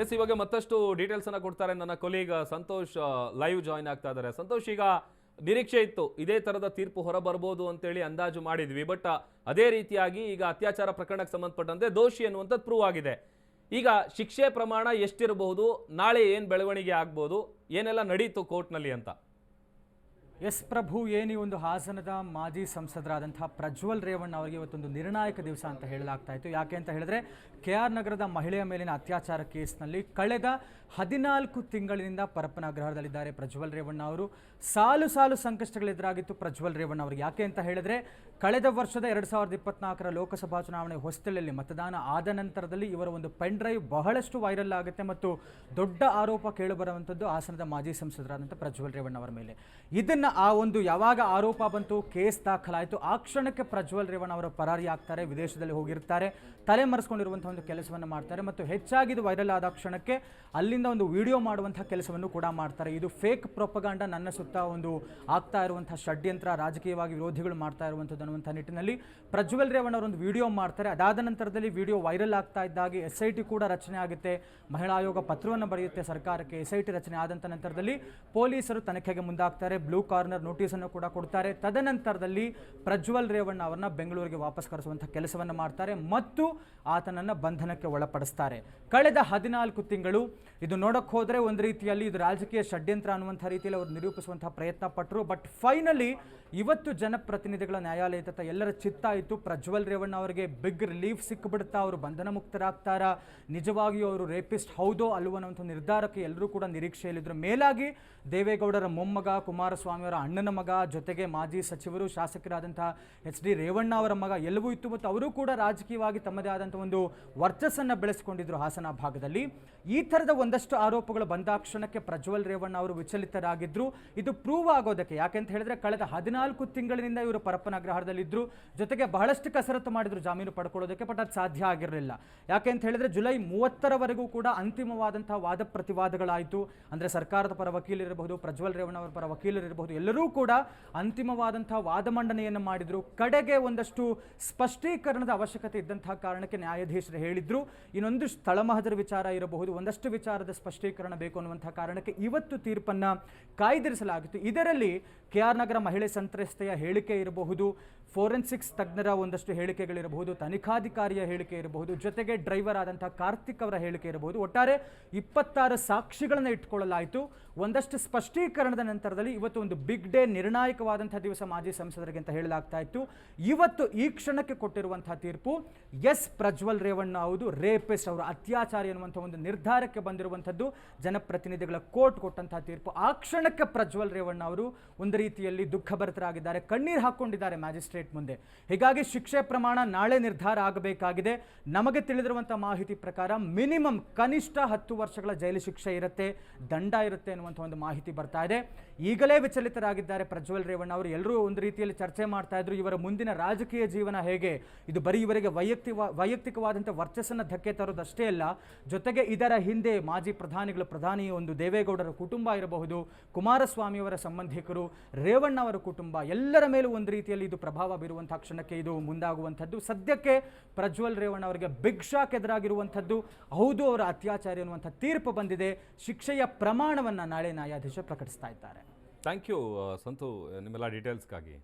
S ಇವಾಗ ಮತ್ತಷ್ಟು details ಅನ್ನ ಕೊಡ್ತಾರೆ ನನ್ನ ಕೊಲೀಗ್ ಸಂತೋಷ್ ಲೈವ್ ಜಾಯಿನ್ ಆಗ್ತಾ ಇದ್ದಾರೆ. ಸಂತೋಷ್, ಈಗ ನಿರೀಕ್ಷೆ ಇತ್ತು, ಇದೇ ತರದ ತೀರ್ಪು ಹೊರ ಬರ್ಬೋದು ಅಂತೇಳಿ ಅಂದಾಜು ಮಾಡಿದ್ವಿ ಬಟ್ ಅದೇ ರೀತಿಯಾಗಿ ಈಗ ಅತ್ಯಾಚಾರ ಪ್ರಕರಣಕ್ಕೆ ಸಂಬಂಧಪಟ್ಟಂತೆ ದೋಷಿ ಅನ್ನುವಂಥದ್ದು ಪ್ರೂವ್ ಆಗಿದೆ. ಈಗ ಶಿಕ್ಷೆ ಪ್ರಮಾಣ ಎಷ್ಟಿರಬಹುದು, ನಾಳೆ ಏನು ಬೆಳವಣಿಗೆ ಆಗ್ಬೋದು, ಏನೆಲ್ಲ ನಡೀತು ಕೋರ್ಟ್ನಲ್ಲಿ ಅಂತ? ಎಸ್ ಪ್ರಭು ಏನಿ ಒಂದು ಹಾಸನದ ಮಾಜಿ ಸಂಸದರಾದಂಥ ಪ್ರಜ್ವಲ್ ರೇವಣ್ಣ ಅವರಿಗೆ ಇವತ್ತೊಂದು ನಿರ್ಣಾಯಕ ದಿವಸ ಅಂತ ಹೇಳಲಾಗ್ತಾ ಇತ್ತು. ಯಾಕೆ ಅಂತ ಹೇಳಿದ್ರೆ ಕೆ ಆರ್ ನಗರದ ಮಹಿಳೆಯ ಮೇಲಿನ ಅತ್ಯಾಚಾರ ಕೇಸ್ನಲ್ಲಿ ಕಳೆದ ಹದಿನಾಲ್ಕು ತಿಂಗಳಿನಿಂದ ಪರಪ್ಪನ ಅಗ್ರಹದಲ್ಲಿದ್ದಾರೆ ಪ್ರಜ್ವಲ್ ರೇವಣ್ಣ ಅವರು. ಸಾಲು ಸಾಲು ಸಂಕಷ್ಟಗಳೆದುರಾಗಿತ್ತು ಪ್ರಜ್ವಲ್ ರೇವಣ್ಣ ಅವರಿಗೆ. ಯಾಕೆ ಅಂತ ಹೇಳಿದ್ರೆ, ಕಳೆದ ವರ್ಷದ ಎರಡು ಸಾವಿರದ ಇಪ್ಪತ್ನಾಲ್ಕರ ಲೋಕಸಭಾ ಚುನಾವಣೆ ಹೊಸ್ತಿಲಲ್ಲಿ ಮತದಾನ ಆದ ನಂತರದಲ್ಲಿ ಇವರ ಒಂದು ಪೆನ್ ಡ್ರೈವ್ ಬಹಳಷ್ಟು ವೈರಲ್ ಆಗುತ್ತೆ ಮತ್ತು ದೊಡ್ಡ ಆರೋಪ ಕೇಳಿಬರುವಂಥದ್ದು ಹಾಸನದ ಮಾಜಿ ಸಂಸದರಾದಂಥ ಪ್ರಜ್ವಲ್ ರೇವಣ್ಣ ಅವರ ಮೇಲೆ. ಇದನ್ನ ಆ ಒಂದು ಯಾವಾಗ ಆರೋಪ ಬಂತು, ಕೇಸ್ ದಾಖಲಾಯಿತು, ಆ ಕ್ಷಣಕ್ಕೆ ಪ್ರಜ್ವಲ್ ರೇವಣ್ಣ ಅವರು ಪರಾರಿ ಆಗ್ತಾರೆ, ವಿದೇಶದಲ್ಲಿ ಹೋಗಿರ್ತಾರೆ, ತಲೆ ಮರೆಸ್ಕೊಂಡಿರುವಂತಹ ಒಂದು ಕೆಲಸವನ್ನು ಮಾಡ್ತಾರೆ ಮತ್ತು ಹೆಚ್ಚಾಗಿ ಇದು ವೈರಲ್ ಆದ ಕ್ಷಣಕ್ಕೆ ಅಲ್ಲಿಂದ ಒಂದು ವಿಡಿಯೋ ಮಾಡುವಂಥ ಕೆಲಸವನ್ನು ಕೂಡ ಮಾಡ್ತಾರೆ. ಇದು ಫೇಕ್ ಪ್ರೊಪಗಾಂಡ ನನ್ನ ಸುತ್ತ ಒಂದು ಆಗ್ತಾ ಇರುವಂಥ ಷಡ್ಯಂತ್ರ, ರಾಜಕೀಯವಾಗಿ ವಿರೋಧಿಗಳು ಮಾಡ್ತಾ ಇರುವಂಥದ್ದು ಅನ್ನುವಂಥ ನಿಟ್ಟಿನಲ್ಲಿ ಪ್ರಜ್ವಲ್ ರೇವಣ್ಣ ಅವರು ಒಂದು ವಿಡಿಯೋ ಮಾಡ್ತಾರೆ. ಅದಾದ ನಂತರದಲ್ಲಿ ವಿಡಿಯೋ ವೈರಲ್ ಆಗ್ತಾ ಇದ್ದಾಗಿ ಎಸ್ ಐ ಟಿ ಕೂಡ ರಚನೆ ಆಗುತ್ತೆ. ಮಹಿಳಾ ಆಯೋಗ ಪತ್ರವನ್ನು ಬರೆಯುತ್ತೆ ಸರ್ಕಾರಕ್ಕೆ ಎಸ್ ಐ ಟಿ ರಚನೆ ಆದಂಥ ನಂತರದಲ್ಲಿ ಪೊಲೀಸರು ತನಿಖೆಗೆ ಮುಂದಾಗ್ತಾರೆ. ಬ್ಲೂ ಕಾರ್ನರ್ ನೋಟಿಸನ್ನು ಕೂಡ ಕೊಡ್ತಾರೆ. ತದನಂತರದಲ್ಲಿ ಪ್ರಜ್ವಲ್ ರೇವಣ್ಣ ಅವರನ್ನ ಬೆಂಗಳೂರಿಗೆ ವಾಪಸ್ ಕರೆಸುವಂಥ ಕೆಲಸವನ್ನು ಮಾಡ್ತಾರೆ ಮತ್ತು ಆತನನ್ನು ಬಂಧನಕ್ಕೆ ಒಳಪಡಿಸ್ತಾರೆ. ಕಳೆದ ಹದಿನಾಲ್ಕು ತಿಂಗಳು ಇದು ನೋಡಕ್ಕೆ ಹೋದರೆ ಒಂದು ರೀತಿಯಲ್ಲಿ ಇದು ರಾಜಕೀಯ ಷಡ್ಯಂತ್ರ ಅನ್ನುವಂಥ ರೀತಿಯಲ್ಲಿ ಅವರು ನಿರೂಪಿಸುವಂತಹ ಪ್ರಯತ್ನ ಪಟ್ಟರು ಬಟ್ ಫೈನಲಿ ಇವತ್ತು ಜನಪ್ರತಿನಿಧಿಗಳ ನ್ಯಾಯಾಲಯದ ಎಲ್ಲರ ಚಿತ್ತ ಇತ್ತು. ಪ್ರಜ್ವಲ್ ರೇವಣ್ಣ ಅವರಿಗೆ ಬಿಗ್ ರಿಲೀಫ್ ಸಿಕ್ಕಿಬಿಡುತ್ತಾ ಅವರು ಬಂಧನ ಮುಕ್ತರಾಗ್ತಾರಾ ನಿಜವಾಗಿಯೂ ಅವರು ರೇಪಿಸ್ಟ್ ಹೌದೋ ಅನ್ನುವಂಥ ನಿರ್ಧಾರಕ್ಕೆ ಎಲ್ಲರೂ ಕೂಡ ನಿರೀಕ್ಷೆಯಲ್ಲಿದ್ದರು ಮೇಲಾಗಿ ದೇವೇಗೌಡರ ಮೊಮ್ಮಗ ಕುಮಾರಸ್ವಾಮಿ ಅವರ ಅಣ್ಣನ ಮಗ, ಜೊತೆಗೆ ಮಾಜಿ ಸಚಿವರು, ಶಾಸಕರಾದಂತಹ ಎಚ್ ಡಿ ರೇವಣ್ಣ ಅವರ ಮಗ ಎಲ್ಲವೂ ಇತ್ತು ಮತ್ತು ಅವರು ಕೂಡ ರಾಜಕೀಯವಾಗಿ ತಮ್ಮದೇ ಆದಂಥ ಒಂದು ವರ್ಚಸ್ಸನ್ನು ಬೆಳೆಸಿಕೊಂಡಿದ್ರು ಹಾಸನ ಭಾಗದಲ್ಲಿ. ಈ ಥರದ ಒಂದಷ್ಟು ಆರೋಪಗಳು ಬಂದಾಕ್ಷಣಕ್ಕೆ ಪ್ರಜ್ವಲ್ ರೇವಣ್ಣ ಅವರು ವಿಚಲಿತರಾಗಿದ್ರು. ಇದು ಪ್ರೂವ್ ಆಗೋದಕ್ಕೆ. ಯಾಕೆಂತ ಹೇಳಿದ್ರೆ ಕಳೆದ ಹದಿನಾಲ್ಕು ತಿಂಗಳಿನಿಂದ ಇವರು ಪರಪ್ಪನ ಅಗ್ರಹಾರದಲ್ಲಿದ್ದರು ಜೊತೆಗೆ ಬಹಳಷ್ಟು ಕಸರತ್ತು ಮಾಡಿದ್ರು ಜಾಮೀನು ಪಡ್ಕೊಳ್ಳೋದಕ್ಕೆ, ಬಟ್ ಅದು ಸಾಧ್ಯ ಆಗಿರಲಿಲ್ಲ. ಯಾಕೆ ಅಂತ ಹೇಳಿದ್ರೆ ಜುಲೈ ಮೂವತ್ತರವರೆಗೂ ಕೂಡ ಅಂತಿಮವಾದಂತಹ ವಾದ ಪ್ರತಿವಾದಗಳಾಯಿತು. ಅಂದರೆ ಸರ್ಕಾರದ ಪರ ವಕೀಲರಿರಬಹುದು, ಪ್ರಜ್ವಲ್ ರೇವಣ್ಣ ಅವರ ಪರ ವಕೀಲರಿರಬಹುದು ಎಲ್ಲರೂ ಕೂಡ ಅಂತಿಮವಾದಂತಹ ವಾದ ಮಂಡನೆಯನ್ನು ಮಾಡಿದ್ರು. ಕಡೆಗೆ ಒಂದಷ್ಟು ಸ್ಪಷ್ಟೀಕರಣದ ಅವಶ್ಯಕತೆ ಇದ್ದಂತಹ ಕಾರಣಕ್ಕೆ ನ್ಯಾಯಾಧೀಶರು ಹೇಳಿದ್ರು. ಇನ್ನೊಂದು ಸ್ಥಳಮಹದರ ವಿಚಾರ ಇರಬಹುದು, ಒಂದಷ್ಟು ವಿಚಾರದ ಸ್ಪಷ್ಟೀಕರಣ ಬೇಕು ಅನ್ನುವಂತಹ ಕಾರಣಕ್ಕೆ ಇವತ್ತು ತೀರ್ಪನ್ನ ಕಾಯ್ದಿರಿಸಲಾಗಿತ್ತು. ಇದರಲ್ಲಿ ಕೆ ಆರ್ ನಗರ ಮಹಿಳೆ ಸಂತ್ರಸ್ತೆಯ ಹೇಳಿಕೆ ಇರಬಹುದು ಫೋರೆನ್ಸಿಕ್ಸ್ ತಜ್ಞರ ಒಂದಷ್ಟು ಹೇಳಿಕೆಗಳಿರಬಹುದು, ತನಿಖಾಧಿಕಾರಿಯ ಹೇಳಿಕೆ ಇರಬಹುದು, ಜೊತೆಗೆ ಡ್ರೈವರ್ ಆದಂಥ ಕಾರ್ತಿಕ್ ಅವರ ಹೇಳಿಕೆ ಇರಬಹುದು. ಒಟ್ಟಾರೆ ಇಪ್ಪತ್ತಾರು ಸಾಕ್ಷಿಗಳನ್ನು ಇಟ್ಕೊಳ್ಳಲಾಯಿತು. ಒಂದಷ್ಟು ಸ್ಪಷ್ಟೀಕರಣದ ನಂತರದಲ್ಲಿ ಇವತ್ತು ಒಂದು ಬಿಗ್ ಡೇ ನಿರ್ಣಾಯಕವಾದಂಥ ದಿವಸ ಮಾಜಿ ಸಂಸದರಿಗೆ ಅಂತ ಹೇಳಲಾಗ್ತಾ ಇತ್ತು. ಇವತ್ತು ಈ ಕ್ಷಣಕ್ಕೆ ಕೊಟ್ಟಿರುವಂತಹ ತೀರ್ಪು ಎಸ್ ಪ್ರಜ್ವಲ್ ರೇವಣ್ಣ ಅವರು ರೇಪಿಸ್ಟ್ ಅವರು ಅತ್ಯಾಚಾರಿ ಅನ್ನುವಂಥ ಒಂದು ನಿರ್ಧಾರಕ್ಕೆ ಬಂದಿರುವಂಥದ್ದು ಜನಪ್ರತಿನಿಧಿಗಳ ಕೋರ್ಟ್ ಕೊಟ್ಟಂತಹ ತೀರ್ಪು. ಆ ಕ್ಷಣಕ್ಕೆ ಪ್ರಜ್ವಲ್ ರೇವಣ್ಣ ಅವರು ಒಂದು ರೀತಿಯಲ್ಲಿ ದುಃಖಭರಿತರಾಗಿದ್ದಾರೆ, ಕಣ್ಣೀರು ಹಾಕೊಂಡಿದ್ದಾರೆ ಮ್ಯಾಜಿಸ್ಟ್ರೇಟ್ ಮುಂದೆ. ಹೀಗಾಗಿ ಶಿಕ್ಷೆ ಪ್ರಮಾಣ ನಾಳೆ ನಿರ್ಧಾರ ಆಗಬೇಕಾಗಿದೆ. ನಮಗೆ ತಿಳಿದಿರುವಂಥ ಮಾಹಿತಿ ಪ್ರಕಾರ ಮಿನಿಮಮ್ ಕನಿಷ್ಠ ಹತ್ತು ವರ್ಷಗಳ ಜೈಲು ಶಿಕ್ಷೆ ಇರುತ್ತೆ, ದಂಡ ಇರುತ್ತೆ ಅನ್ನುವಂಥ ಒಂದು ಮಾಹಿತಿ ಬರ್ತಾ ಇದೆ. ಈಗಲೇ ವಿಚಲಿತರಾಗಿದ್ದಾರೆ ಪ್ರಜ್ವಲ್ ರೇವಣ್ಣ ಅವರು. ಎಲ್ಲರೂ ಒಂದು ರೀತಿಯಲ್ಲಿ ಚರ್ಚೆ ಮಾಡ್ತಾ ಇದ್ರು, ಇವರ ಮುಂದಿನ ರಾಜಕೀಯ ಜೀವನ ಹೇಗೆ? ಇದು ಬರೀ ಇವರಿಗೆ ವೈಯಕ್ತಿಕ ವೈಯಕ್ತಿಕವಾದಂಥ ವರ್ಚಸ್ಸನ್ನು ಧಕ್ಕೆ ತರೋದಷ್ಟೇ ಅಲ್ಲ, ಜೊತೆಗೆ ಇದರ ಹಿಂದೆ ಮಾಜಿ ಪ್ರಧಾನಿಗಳು, ಪ್ರಧಾನಿ ಒಂದು ದೇವೇಗೌಡರ ಕುಟುಂಬ ಇರಬಹುದು, ಕುಮಾರಸ್ವಾಮಿಯವರ ಸಂಬಂಧಿಕರು, ರೇವಣ್ಣ ಅವರ ಕುಟುಂಬ, ಎಲ್ಲರ ಮೇಲೂ ಒಂದು ರೀತಿಯಲ್ಲಿ ಇದು ಪ್ರಭಾವ ಬೀರುವಂತಹ ಕ್ಷಣಕ್ಕೆ ಇದು ಮುಂದಾಗುವಂಥದ್ದು. ಸದ್ಯಕ್ಕೆ ಪ್ರಜ್ವಲ್ ರೇವಣ್ಣ ಅವರಿಗೆ ಬಿಗ್ ಶಾಕ್ ಎದುರಾಗಿರುವಂಥದ್ದು. ಹೌದು, ಅವರ ಅತ್ಯಾಚಾರಿ ಅನ್ನುವಂಥ ತೀರ್ಪು ಬಂದಿದೆ. ಶಿಕ್ಷೆಯ ಪ್ರಮಾಣವನ್ನು ನಾಳೆ ನ್ಯಾಯಾಧೀಶ ಪ್ರಕಟಿಸ್ತಾ ಇದ್ದಾರೆ. ಥ್ಯಾಂಕ್ ಯು ಸಂತು, ನಿಮ್ಮೆಲ್ಲ ಡೀಟೇಲ್ಸ್ಗಾಗಿ